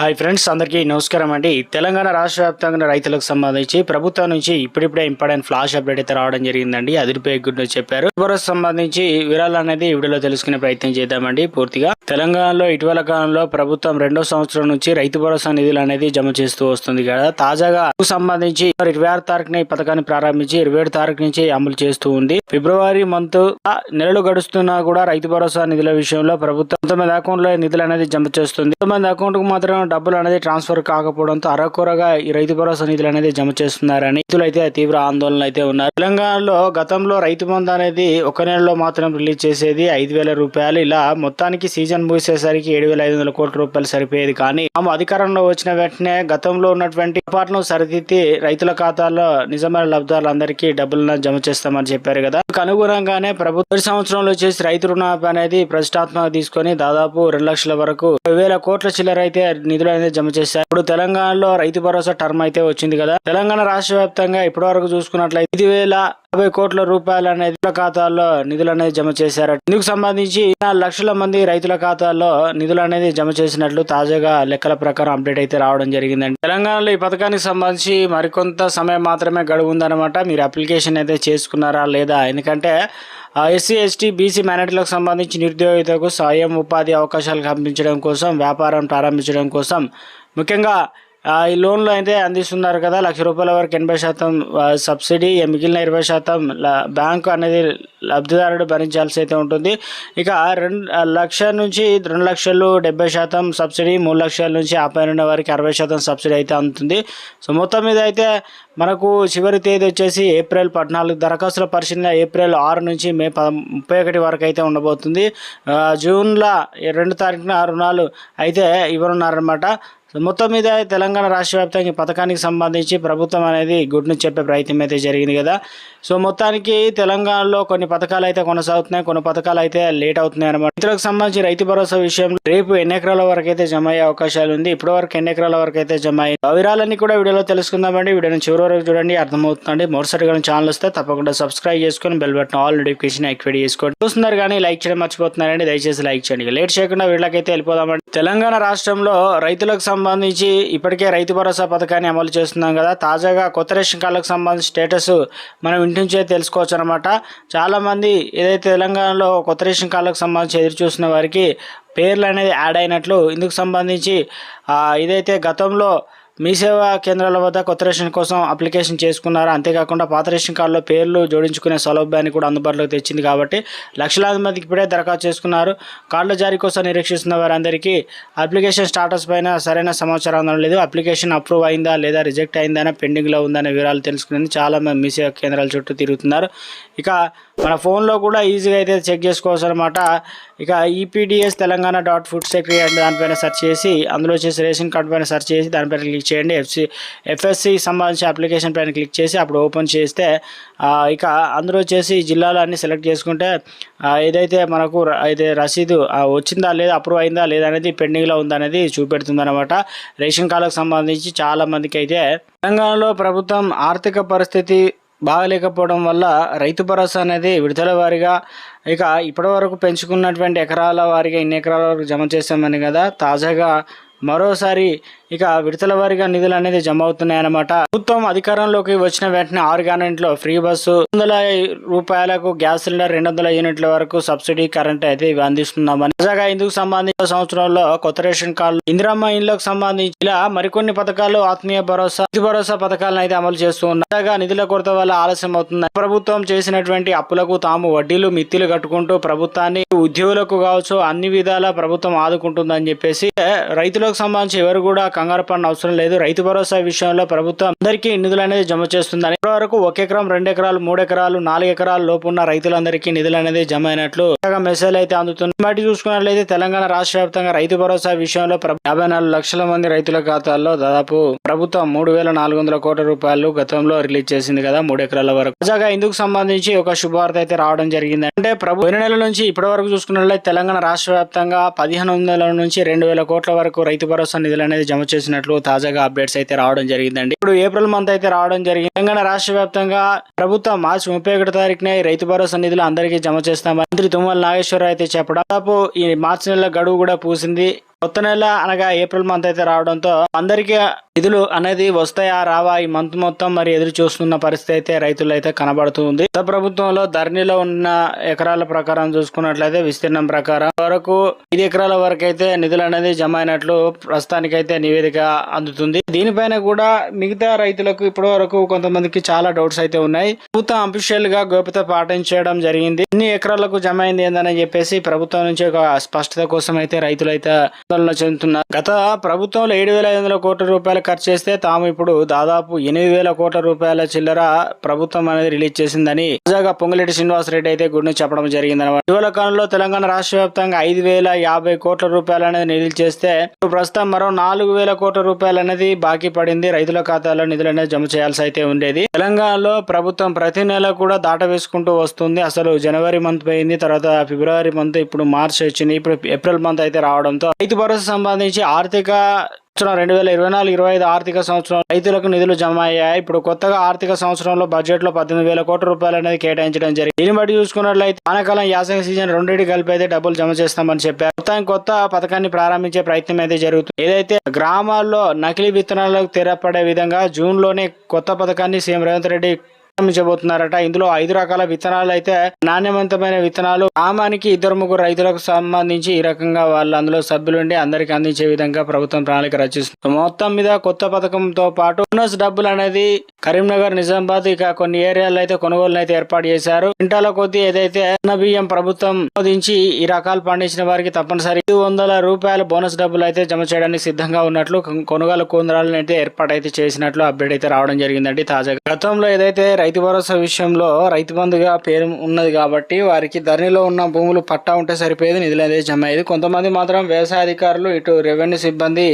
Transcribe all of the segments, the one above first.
Hi friends అందరికీ నమస్కారం అండి. తెలంగాణ రాష్ట్ర వ్యాప్తంగా రైతులకు సంబంధించి ప్రభుత్వం నుంచి ఇప్పుడిప్పుడే ఇంపార్టెంట్ ఫ్లాష్ అప్డేట్ అయితే రావడం జరిగిందండి. అదిరిపోయే గుడ్ చెప్పారు. భరోసా సంబంధించి వివరాలు అనేది ఈ వీడియోలో తెలుసుకునే ప్రయత్నం చేద్దామండి పూర్తిగా. తెలంగాణలో ఇటీవల కాలంలో ప్రభుత్వం రెండో సంవత్సరం నుంచి రైతు భరోసా నిధులు అనేది జమ చేస్తూ వస్తుంది కదా. తాజాగా సంబంధించి ఇరవై ఆరు తారీఖున ఈ పథకాన్ని ప్రారంభించి ఇరవై ఏడు తారీఖు నుంచి అమలు చేస్తూ ఉంది. ఫిబ్రవరి మంత్ నెలలు గడుస్తున్నా కూడా రైతు భరోసా నిధుల విషయంలో ప్రభుత్వం కొంతమంది అకౌంట్లో నిధులు అనేది జమ చేస్తుంది. కొంతమంది అకౌంట్కు మాత్రం డబ్బులు అనేది ట్రాన్స్ఫర్ కాకపోవడంతో అరకొరగా ఈ రైతు భరోసా నిధులు అనేది జమ చేస్తున్నారని రైతులు అయితే తీవ్ర ఆందోళన అయితే ఉన్నారు. తెలంగాణలో గతంలో రైతు బంధు అనేది ఒక నెలలో మాత్రం రిలీజ్ చేసేది ఐదు వేల రూపాయలు. ఇలా మొత్తానికి సీజన్ ముగిసేసరికి ఏడు వేల ఐదు వందల కోట్ల రూపాయలు సరిపోయేది. కానీ ఆమె అధికారంలో వచ్చిన వెంటనే గతంలో ఉన్నటువంటి పొరపాట్లను సరిదిద్ది రైతుల ఖాతాల్లో నిజమైన లబ్ధాలందరికీ డబ్బులను జమ చేస్తామని చెప్పారు కదా. అనుగుణంగానే ప్రభుత్వ సంవత్సరంలో చేసి రైతు రుణమాఫీ అనేది ప్రతిష్టాత్మక తీసుకొని దాదాపు రెండు లక్షల వరకు వేల కోట్ల చిల్లర అయితే నిధులు అనేది జమ చేశారు. ఇప్పుడు తెలంగాణలో రైతు భరోసా టర్మ్ అయితే వచ్చింది కదా. తెలంగాణ రాష్ట్ర వ్యాప్తంగా ఇప్పటి వరకు చూసుకున్నట్లయితే ఐదు వేల యాభై కోట్ల రూపాయలు అనేది ఖాతాల్లో నిధులు అనేది జమ చేశారు ఇందుకు సంబంధించి లక్షల మంది రైతుల ఖాతాల్లో నిధులు అనేది జమ చేసినట్లు తాజాగా లెక్కల ప్రకారం అప్డేట్ అయితే రావడం జరిగిందండి. తెలంగాణలో ఈ పథకానికి సంబంధించి మరికొంత సమయం మాత్రమే గడువు ఉందన్నమాట మీరు అప్లికేషన్ అయితే చేసుకున్నారా లేదా? ఎందుకంటే ఎస్సీ ఎస్టీ బీసీ మైనార్టీలకు సంబంధించి నిరుద్యోగితకు స్వయం ఉపాధి అవకాశాలు కల్పించడం కోసం వ్యాపారం ప్రారంభించడం కోసం ముఖ్యంగా ఈ లోన్లు అయితే అందిస్తున్నారు కదా లక్ష రూపాయల వరకు ఎనభై శాతం సబ్సిడీ మిగిలిన ఇరవై శాతం బ్యాంకు అనేది లబ్ధిదారుడు భరించాల్సి అయితే ఉంటుంది. ఇక రెండు లక్ష నుంచి రెండు లక్షలు డెబ్బై శాతం సబ్సిడీ మూడు లక్షల నుంచి ఆ రెండు వరకు అరవై శాతం సబ్సిడీ అయితే అందుతుంది. సో మొత్తం మీద అయితే మనకు చివరి తేదీ వచ్చేసి ఏప్రిల్ పద్నాలుగు దరఖాస్తుల పరిశీలన ఏప్రిల్ ఆరు నుంచి మే పద ముప్పై ఒకటి వరకు అయితే ఉండబోతుంది. జూన్లో రెండు తారీఖున రుణాలు అయితే ఇవ్వనున్నారనమాట సో మొత్తం మీద తెలంగాణ రాష్ట్ర వ్యాప్తంగా ఈ పథకానికి సంబంధించి ప్రభుత్వం అనేది గుడ్ న్యూస్ చెప్పే ప్రయత్నం అయితే జరిగింది కదా. సో మొత్తానికి తెలంగాణలో కొన్ని పథకాలు అయితే కొనసాగుతున్నాయి. కొన్ని పథకాలు అయితే లేట్ అవుతున్నాయి అనమాట ఇతరులకు సంబంధించి రైతు భరోసా విషయంలో రేపు ఎన్ని ఎకరాల వరకు అయితే జమ అయ్యే అవకాశాలు ఉంది. ఇప్పటి వరకు ఎన్ని ఎకరాల వరకు అయితే జమ అయ్యి వివరాలన్నీ కూడా వీడియోలో తెలుసుకుందామండి. వీడియోని చివరి వరకు చూడండి. అర్థమవుతుందండి. మరోసారిగా ఛానల్ వస్తే తప్పకుండా సబ్స్క్రైబ్ చేసుకొని bell button all notification activate చేసుకోండి. చూస్తున్నారు కానీ లైక్ చేయడం మర్చిపోతున్నారండి. దయచేసి లైక్ చేయండి. లేట్ చేయకుండా వీళ్ళకైతే వెళ్ళిపోదామండి. తెలంగాణ రాష్ట్రంలో రైతులకు సంబంధించి ఇప్పటికే రైతు భరోసా పథకాన్ని అమలు చేస్తున్నాం కదా. తాజాగా కొత్త రేషన్ కార్డులకు సంబంధించి స్టేటస్ మనం ఇంటి నుంచే తెలుసుకోవచ్చు అనమాట చాలామంది ఏదైతే తెలంగాణలో కొత్త రేషన్ కార్డులకు సంబంధించి ఎదురు చూస్తున్న వారికి పేర్లు అనేది యాడ్ అయినట్లు ఇందుకు సంబంధించి ఇదైతే గతంలో మీ సేవా కేంద్రాల వద్ద కొత్త రేషన్ కోసం అప్లికేషన్ చేసుకున్నారు? అంతేకాకుండా పాత రేషన్ కార్డులో పేర్లు జోడించుకునే సౌలభ్యాన్ని కూడా అందుబాటులోకి తెచ్చింది కాబట్టి లక్షలాది మందికి ఇప్పుడే దరఖాస్తు చేసుకున్నారు. కార్డుల జారీ కోసం నిరీక్షిస్తున్న వారందరికీ అప్లికేషన్ స్టాటస్ పైన సరైన సమాచారం అందడం లేదు. అప్లికేషన్ అప్రూవ్ అయిందా లేదా రిజెక్ట్ అయిందా పెండింగ్లో ఉందనే వివరాలు తెలుసుకునేందుకు చాలా మంది మీ సేవా కేంద్రాల చుట్టూ తిరుగుతున్నారు. ఇక మన ఫోన్లో కూడా ఈజీగా అయితే చెక్ చేసుకోవచ్చు అనమాట ఇక EPDS Telangana dot food secretary అంటే దానిపైన సెర్చ్ చేసి అందులో వచ్చేసి రేషన్ కార్డు పైన సెర్చ్ చేసి దానిపైన క్లిక్ చేయండి. ఎఫ్సి ఎఫ్ఎస్సి సంబంధించి అప్లికేషన్ పైన క్లిక్ చేసి అప్పుడు ఓపెన్ చేస్తే ఇక అందులో వచ్చేసి జిల్లాలు అన్ని సెలెక్ట్ చేసుకుంటే ఏదైతే మనకు అయితే రసీదు వచ్చిందా లేదా అప్రూవ్ అయిందా లేదా అనేది పెండింగ్లో ఉందా అనేది చూపెడుతుంది అనమాట రేషన్ కార్డుకు సంబంధించి చాలామందికి అయితే తెలంగాణలో ప్రభుత్వం ఆర్థిక పరిస్థితి బాగలేకపోవడం వల్ల రైతు భరోసా అనేది విడుదల వారిగా ఇక ఇప్పటివరకు పెంచుకున్నటువంటి ఎకరాల వారిగా ఇన్ని ఎకరాల వరకు జమ చేసామని కదా తాజాగా మరోసారి ఇక విడతల వారిగా నిధులు అనేది జమ అవుతున్నాయన్నమాట. ప్రభుత్వం అధికారంలోకి వచ్చిన వెంటనే ఆరు గ్యారెంట్లో ఫ్రీ బస్సు వందల రూపాయలకు గ్యాస్ సిలిండర్ రెండు వందల యూనిట్ల వరకు సబ్సిడీ కరెంట్ అయితే ఇవి అందిస్తున్నామని. తాజాగా ఇందుకు సంబంధించిన సంవత్సరంలో కొత్త రేషన్ కార్డు ఇందిరమ్మ ఇళ్ళకు సంబంధించి ఇలా మరికొన్ని పథకాలు ఆత్మీయ భరోసా రైతు భరోసా పథకాలను అయితే అమలు చేస్తూ ఉన్నారు. తాజాగా నిధుల కొరత వల్ల ఆలస్యం అవుతుంది. ప్రభుత్వం చేసినటువంటి అప్పులకు తాము వడ్డీలు మిత్తిలు కట్టుకుంటూ ప్రభుత్వాన్ని ఉద్యోగులకు కావచ్చు అన్ని విధాలా ప్రభుత్వం ఆదుకుంటుందని చెప్పేసి రైతులకు సంబంధించి ఎవరు కూడా కంగారు పడిన అవసరం లేదు. రైతు భరోసా విషయంలో ప్రభుత్వం అందరికీ నిధులు అనేది జమ చేస్తుందని. ఇప్పటి వరకు ఒక ఎకరం రెండు ఎకరాలు మూడు ఎకరాలు నాలుగు ఎకరాల లోపు ఉన్న రైతులందరికీ నిధులు అనేది జమ అయినట్లు మెసేజ్ అయితే అందుతుంది బట్టి చూసుకున్నట్లయితే తెలంగాణ రాష్ట్ర వ్యాప్తంగా రైతు భరోసా విషయంలో యాభై నాలుగు లక్షల మంది రైతుల ఖాతాల్లో దాదాపు ప్రభుత్వం మూడు వేల నాలుగు వందల కోట్ల రూపాయలు గతంలో రిలీజ్ చేసింది కదా మూడు ఎకరాల వరకు. తాజాగా ఇందుకు సంబంధించి ఒక శుభవార్త అయితే రావడం జరిగింది. అంటే ప్రభు పోయిన నెల నుంచి ఇప్పటి వరకు చూసుకున్నట్లయితే తెలంగాణ రాష్ట్ర వ్యాప్తంగా పదిహేను వందల నుంచి రెండు వేల కోట్ల వరకు రైతు భరోసా నిధులు అనేది జమ చేసినట్లు తాజాగా అప్డేట్స్ అయితే రావడం జరిగిందండి. ఇప్పుడు ఏ ఏప్రిల్ మంత్ అయితే రావడం జరిగింది. తెలంగాణ రాష్ట్ర వ్యాప్తంగా ప్రభుత్వం మార్చి ముప్పై ఒకటి తారీఖునే రైతు భరోసా నిధులు అందరికీ జమ చేస్తామని మంత్రి తుమ్మల నాగేశ్వరరావు అయితే చెప్పడం. దాదాపు ఈ మార్చి నెల గడువు కూడా పూసింది. కొత్త నెల అనగా ఏప్రిల్ మంత్ అయితే రావడంతో అందరికీ నిధులు అనేది వస్తాయా రావా? ఈ మంత్ మొత్తం మరి ఎదురు చూస్తున్న పరిస్థితి అయితే రైతులు అయితే కనబడుతుంది గత ప్రభుత్వంలో ధరణిలో ఉన్న ఎకరాల ప్రకారం చూసుకున్నట్లయితే విస్తీర్ణం ప్రకారం వరకు ఐదు ఎకరాల వరకు అయితే నిధులు అనేది జమ అయినట్లు ప్రస్తుతానికైతే నివేదిక అందుతుంది. దీనిపైన కూడా మిగతా రైతులకు ఇప్పటి వరకు కొంతమందికి చాలా డౌట్స్ అయితే ఉన్నాయి. ప్రభుత్వం అఫీషియల్గా గోప్యత పాటించడం జరిగింది. ఎన్ని ఎకరాలకు జమ అయింది ఏందని చెప్పేసి ప్రభుత్వం నుంచి ఒక స్పష్టత కోసం అయితే రైతులు అయితే ఆందోళన చెందుతున్నారు. గత ప్రభుత్వంలో ఏడు వేల ఐదు వందల కోట్ల రూపాయలు ఖర్చు చేస్తే తాము ఇప్పుడు దాదాపు ఎనిమిది వేల కోట్ల రూపాయల చిల్లర ప్రభుత్వం అనేది రిలీజ్ చేసిందని తాజాగా పొంగులేటి శ్రీనివాసరెడ్డి అయితే గుడిని చెప్పడం జరిగిందన్నమాట. ఇటీవల కాలంలో తెలంగాణ రాష్ట్ర వ్యాప్తంగా ఐదు వేల యాభై కోట్ల రూపాయలు అనేది నిధులు చేస్తే ఇప్పుడు ప్రస్తుతం మరో నాలుగు వేల కోట్ల రూపాయలు అనేది బాకీ పడింది. రైతుల ఖాతాలో నిధులు అనేది జమ చేయాల్సి అయితే ఉండేది. తెలంగాణలో ప్రభుత్వం ప్రతి నెల కూడా దాట వేసుకుంటూ వస్తుంది. అసలు జనవరి మంత్ పోయింది తర్వాత ఫిబ్రవరి మంత్ ఇప్పుడు మార్చ్ వచ్చింది. ఇప్పుడు ఏప్రిల్ మంత్ అయితే రావడంతో రైతు భరోసా సంబంధించి ఆర్థిక సంవత్సరం రెండు వేల ఇరవై నాలుగు ఇరవై ఐదు ఆర్థిక సంవత్సరం రైతులకు నిధులు జమ అయ్యాయి ఇప్పుడు కొత్తగా ఆర్థిక సంవత్సరంలో బడ్జెట్లో పద్దెనిమిది వేల కోట్ల రూపాయలు అనేది కేటాయించడం జరిగింది. దీన్ని బట్టి చూసుకున్నట్లయితే వానాకాలం యాసంగ సీజన్ రెండింటి కలిపి అయితే డబ్బులు జమ చేస్తామని చెప్పారు. మొత్తానికి కొత్త పథకాన్ని ప్రారంభించే ప్రయత్నం అయితే జరుగుతుంది. ఏదైతే గ్రామాల్లో నకిలీ విత్తనాలకు తెరపడే విధంగా జూన్లోనే కొత్త పథకాన్ని సీఎం రేవంత్ రెడ్డి ప్రారంభించబోతున్నారట. ఇందులో ఐదు రకాల విత్తనాలు అయితే నాణ్యవంతమైన విత్తనాలు. గ్రామానికి ఇద్దరు ముగ్గురు రైతులకు సంబంధించి ఈ రకంగా వాళ్ళు అందులో సభ్యులుండి అందరికి అందించే విధంగా ప్రభుత్వం ప్రణాళిక రచిస్తుంది. మొత్తం మీద కొత్త పథకంతో పాటు బోనస్ డబ్బులు అనేది కరీంనగర్ నిజామాబాద్ ఇక కొన్ని ఏరియాల్లో అయితే కొనుగోలు అయితే ఏర్పాటు చేశారు. క్వింటాల కొద్ది ఏదైతే బియ్యం ప్రభుత్వం ఆమోదించి ఈ రకాలు పండించిన వారికి తప్పనిసరి ఐదు వందల రూపాయల బోనస్ డబ్బులు అయితే జమ చేయడానికి సిద్ధంగా ఉన్నట్లు కొనుగోలు కేంద్రాలను అయితే ఏర్పాటు అయితే చేసినట్లు అప్డేట్ అయితే రావడం జరిగిందండి. తాజాగా గతంలో ఏదైతే రైతు భరోసా విషయంలో రైతు బంధుగా పేరు ఉన్నది కాబట్టి వారికి ధరణిలో ఉన్న భూములు పట్టా ఉంటే సరిపోయేది నిధులు అనేది జమ అయ్యేది. కొంతమంది మాత్రం వ్యవసాయ అధికారులు ఇటు రెవెన్యూ సిబ్బంది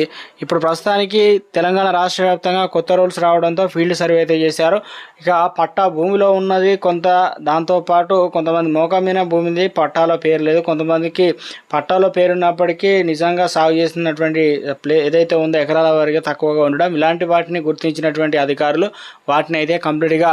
ఇప్పుడు ప్రస్తుతానికి తెలంగాణ రాష్ట్ర వ్యాప్తంగా కొత్త రూల్స్ రావడంతో ఫీల్డ్ సర్వే అయితే చేశారు. ఇక పట్టా భూమిలో ఉన్నది కొంత దాంతో పాటు కొంతమంది మోకమైన భూమిది పట్టాలో పేరు లేదు. కొంతమందికి పట్టాలో పేరున్నప్పటికీ నిజంగా సాగు చేస్తున్నటువంటి ప్లే ఏదైతే ఉందో ఎకరాల వారిగా తక్కువగా ఉండడం ఇలాంటి వాటిని గుర్తించినటువంటి అధికారులు వాటిని అయితే కంప్లీట్గా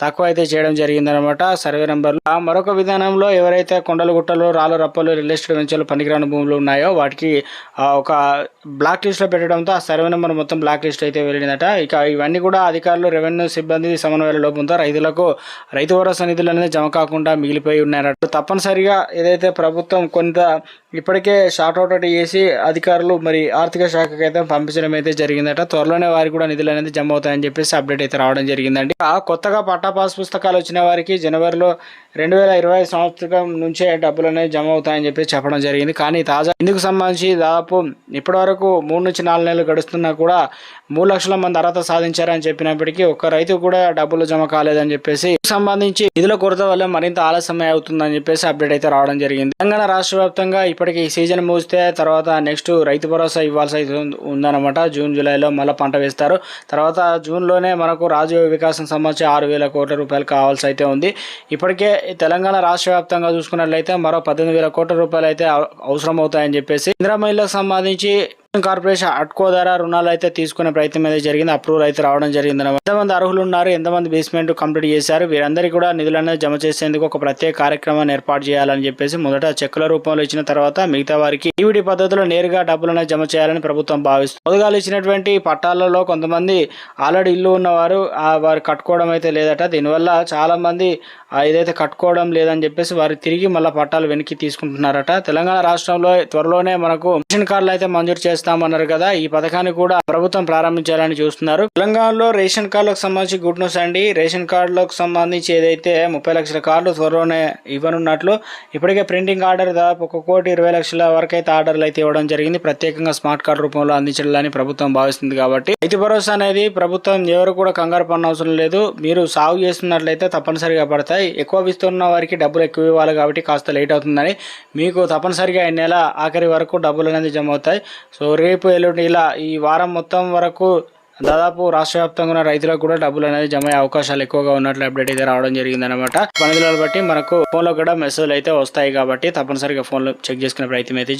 తక్కువ అయితే చేయడం జరిగిందనమాట సర్వే నెంబర్లు ఆ మరొక విధానంలో ఎవరైతే కొండలు గుట్టలు రాళ్ళు రప్పలు రియల్ ఎస్టేట్ వెంచర్లు పనికిరాని భూములు ఉన్నాయో వాటికి ఒక బ్లాక్ లిస్ట్లో పెట్టడంతో ఆ సర్వే నెంబర్ మొత్తం బ్లాక్ లిస్ట్ అయితే వెళ్ళిందట. ఇక ఇవన్నీ కూడా అధికారులు రెవెన్యూ సిబ్బంది సమన్వయ లోపంతో రైతులకు రైతు భరోసా నిధులు అనేది జమ కాకుండా మిగిలిపోయి ఉన్నారట తప్పనిసరిగా ఏదైతే ప్రభుత్వం కొంత ఇప్పటికే షార్ట్ అవుట్ చేసి అధికారులు మరి ఆర్థిక శాఖకి అయితే పంపించడం అయితే జరిగిందట. త్వరలోనే వారికి కూడా నిధులు అనేది జమ అవుతాయని చెప్పేసి అప్డేట్ అయితే రావడం జరిగిందండి. ఆ కొత్తగా పట్టా పాస్ పుస్తకాలు వచ్చిన వారికి జనవరిలో రెండు వేల ఇరవై సంవత్సరం నుంచే డబ్బులు అనేవి జమ అవుతాయని చెప్పి చెప్పడం జరిగింది. కానీ తాజా ఇందుకు సంబంధించి దాదాపు ఇప్పటివరకు మూడు నుంచి నాలుగు నెలలు గడుస్తున్నా కూడా మూడు లక్షల మంది అర్హత సాధించారని చెప్పినప్పటికీ ఒక్క రైతు కూడా డబ్బులు జమ కాలేదని చెప్పేసి సంబంధించి నిధుల కొరత వల్ల మరింత ఆలస్యం అవుతుందని చెప్పేసి అప్డేట్ అయితే రావడం జరిగింది. తెలంగాణ రాష్ట్ర వ్యాప్తంగా ఇప్పటికి ఈ సీజన్ ముగిస్తే తర్వాత నెక్స్ట్ రైతు భరోసా ఇవ్వాల్సి అయితే ఉందన్నమాట. జూన్ జూలైలో మళ్ళీ పంట వేస్తారు. తర్వాత జూన్లోనే మనకు రాజీవ వికాసం సంబంధించి ఆరు వేల కోట్ల రూపాయలు కావాల్సి అయితే ఉంది. ఇప్పటికే తెలంగాణ రాష్ట్ర వ్యాప్తంగా చూసుకున్నట్లయితే మరో పద్దెనిమిది వేల కోట్ల రూపాయలు అయితే అవసరం అవుతాయని చెప్పేసి ఇందిరా మహిళలకు సంబంధించి కార్పొరేషన్ అట్కో ద్వారా రుణాలు అయితే తీసుకునే ప్రయత్నం అయితే జరిగింది. అప్రూవల్ అయితే రావడం జరిగింది ఎంతమంది అర్హులు ఉన్నారు? ఎంతమంది బేస్మెంట్ కంప్లీట్ చేశారు? వీరందరికీ కూడా నిధులను జమ చేసేందుకు ఒక ప్రత్యేక కార్యక్రమాన్ని ఏర్పాటు చేయాలని చెప్పేసి మొదట చెక్కుల రూపంలో ఇచ్చిన తర్వాత మిగతా వారికి ఈవిడి పద్ధతిలో నేరుగా డబ్బులను జమ చేయాలని ప్రభుత్వం భావిస్తుంది. మొదగాలు ఇచ్చినటువంటి పట్టాలలో కొంతమంది ఆల్రెడీ ఇల్లు ఉన్నవారు వారు కట్టుకోవడం అయితే లేదట. దీనివల్ల చాలా మంది ఏదైతే కట్టుకోవడం లేదని చెప్పేసి వారు తిరిగి మళ్ళీ పట్టాలు వెనక్కి తీసుకుంటున్నారట. తెలంగాణ రాష్ట్రంలో త్వరలోనే మనకు రేషన్ కార్డులు అయితే మంజూరు చేస్తామన్నారు కదా. ఈ పథకాన్ని కూడా ప్రభుత్వం ప్రారంభించాలని చూస్తున్నారు. తెలంగాణలో రేషన్ కార్డులకు సంబంధించి గుడ్ న్యూస్ అండి. రేషన్ కార్డులకు సంబంధించి ఏదైతే ముప్పై లక్షల కార్డులు త్వరలోనే ఇవ్వనున్నట్లు ఇప్పటికే ప్రింటింగ్ ఆర్డర్ దాదాపు ఒక కోటి ఇరవై లక్షల వరకు అయితే ఆర్డర్లు అయితే ఇవ్వడం జరిగింది. ప్రత్యేకంగా స్మార్ట్ కార్డు రూపంలో అందించాలని ప్రభుత్వం భావిస్తుంది కాబట్టి. రైతు భరోసా అనేది ప్రభుత్వం ఎవరు కూడా కంగారు పడిన అవసరం లేదు. మీరు సాగు చేస్తున్నట్లయితే తప్పనిసరిగా పడతాయి. ఎక్కువ విస్తున్న వారికి డబ్బులు ఎక్కువ ఇవ్వాలి కాబట్టి కాస్త లేట్ అవుతుందని. మీకు తప్పనిసరిగా ఈ నెల ఆఖరి వరకు డబ్బులు అనేది జమ అవుతాయి. సో రేపు ఎల్లుండి ఇలా ఈ వారం మొత్తం వరకు దాదాపు రాష్ట్ర వ్యాప్తంగా ఉన్న రైతులకు కూడా డబ్బులు అనేది జమ అయ్యే అవకాశాలు ఎక్కువగా ఉన్నట్లు అప్డేట్ అయితే రావడం జరిగింది అనమాట పనులను బట్టి మనకు ఫోన్లో కూడా మెసేజ్లు అయితే వస్తాయి కాబట్టి తప్పనిసరిగా ఫోన్లో చెక్ చేసుకునే ప్రయత్నం అయితే